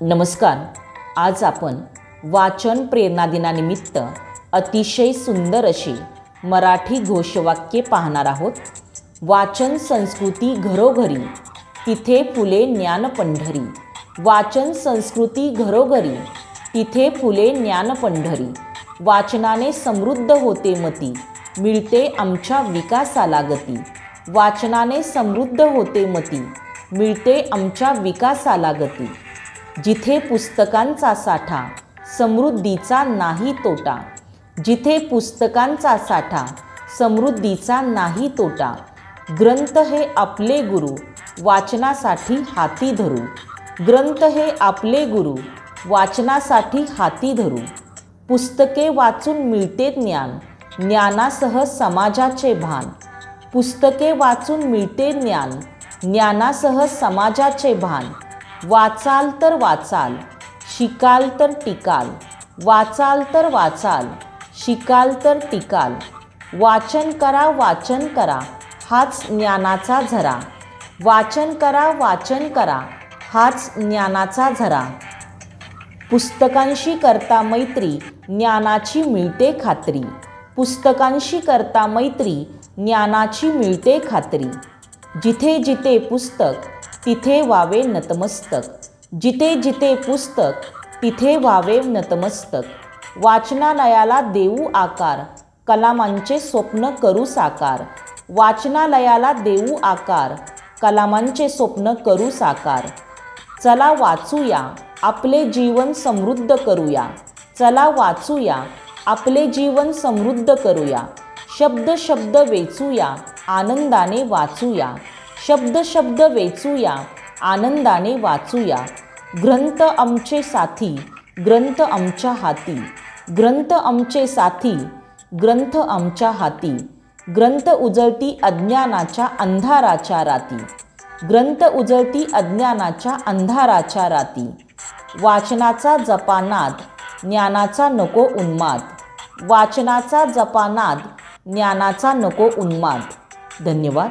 नमस्कार. आज आपण वाचन प्रेरणा दिनानिमित्त अतिशय सुंदर अशी मराठी घोषवाक्ये पाहणार आहोत. वाचन संस्कृती घरोघरी तिथे फुले ज्ञान पंढरी वाचन संस्कृती घरोघरी तिथे फुले ज्ञान पंढरी वाचनाने समृद्ध होते मती मिळते आमच्या विकासाला गती. वाचनाने समृद्ध होते मती मिळते आमच्या विकासाला गती. जिथे पुस्तकांचा साठा समृद्धीचा नाही तोटा जिथे पुस्तकांचा साठा समृद्धीचा नाही तोटा ग्रंथ हे आपले गुरु वाचनासाठी हाती धरू. ग्रंथ हे आपले गुरु वाचनासाठी हाती धरू. पुस्तके वाचून मिळते ज्ञान ज्ञानासह समाजाचे भान. पुस्तके वाचून मिळते ज्ञान ज्ञानासह समाजाचे भान. वाचाल तर वाचाल शिकाल तर टिकाल वाचाल तर वाचाल शिकाल तर टिकाल. वाचन करा वाचन करा हाच ज्ञानाचा झरा. वाचन करा वाचन करा हाच ज्ञानाचा झरा. पुस्तकांशी करता मैत्री ज्ञानाची मिळते खात्री. पुस्तकांशी करता मैत्री ज्ञानाची मिळते खात्री. जिथे जिथे पुस्तक तिथे व्हावे नतमस्तक. जिथे जिथे पुस्तक तिथे व्हावे नतमस्तक. वाचनालयाला देऊ आकार कलामांचे स्वप्न करू साकार. वाचनालयाला देऊ आकार कलामांचे स्वप्न करू साकार. चला वाचूया आपले जीवन समृद्ध करूया. चला वाचूया आपले जीवन समृद्ध करूया. शब्द शब्द वेचूया आनंदाने वाचूया. शब्द शब्द वेचूया आनंदाने वाचूया. ग्रंथ आमचे साथी ग्रंथ आमच्या हाती. ग्रंथ आमचे साथी ग्रंथ आमच्या हाती. ग्रंथ उजळती अज्ञानाच्या अंधाराच्या राती. ग्रंथ उजळती अज्ञानाच्या अंधाराच्या राती. वाचनाचा जपानाद ज्ञानाचा नको उन्माद. वाचनाचा जपानाद ज्ञानाचा नको उन्माद. धन्यवाद.